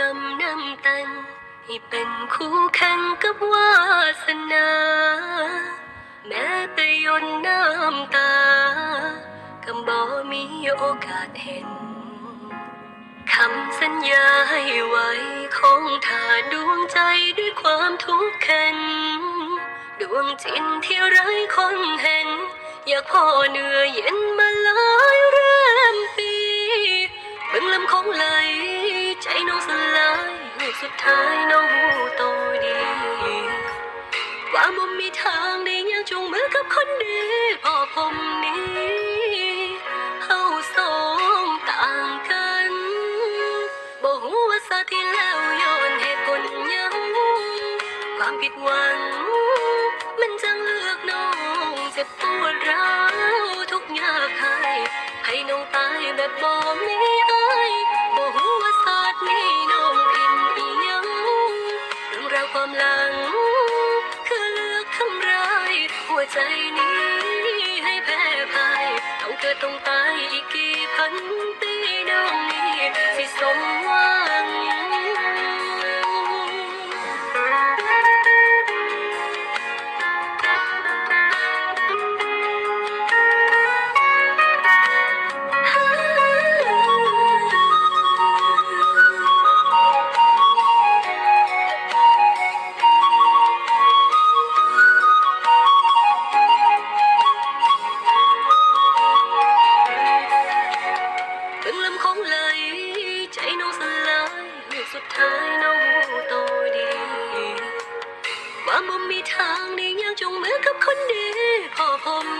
กำนำตันให้เป็นคู่แข่งกับวาสนา แม้แต่ยนน้ำตา ก็บ่มีโอกาสเห็น คำสัญญาให้ไว้คงถ้าดวงใจด้วยความทุกข์เข็น ดวงจิตที่ไร้คนเห็น อยากพ่อเหนื่อยเย็นมาหลายเรื่มปีเบิ่งลำคงไหล ใจน้องสลายลูกสุดท้ายน้องหูโตดี ว่าบ่มีทางได้ยังจงมือกับคนดีพอผมนี้เฮาสองต่างกันบ่ฮู้ว่าสาที่แล้วย้อนเหตุผลยังความผิดหวัง มันจังเลือกน้องเจ็บปวดร้าวทุกยากให้ให้น้องตายแบบบ่มี ลัง คือเลือกทำร้าย หัวใจนี้ให้แพ้พ่ายต้องเกิดต้องตายอีกกี่ ใจน้องสลายลูกสุดท้ายน้องหูโตดีว่าบ่มีทางได้ยังจงมือกับคนดีพอผม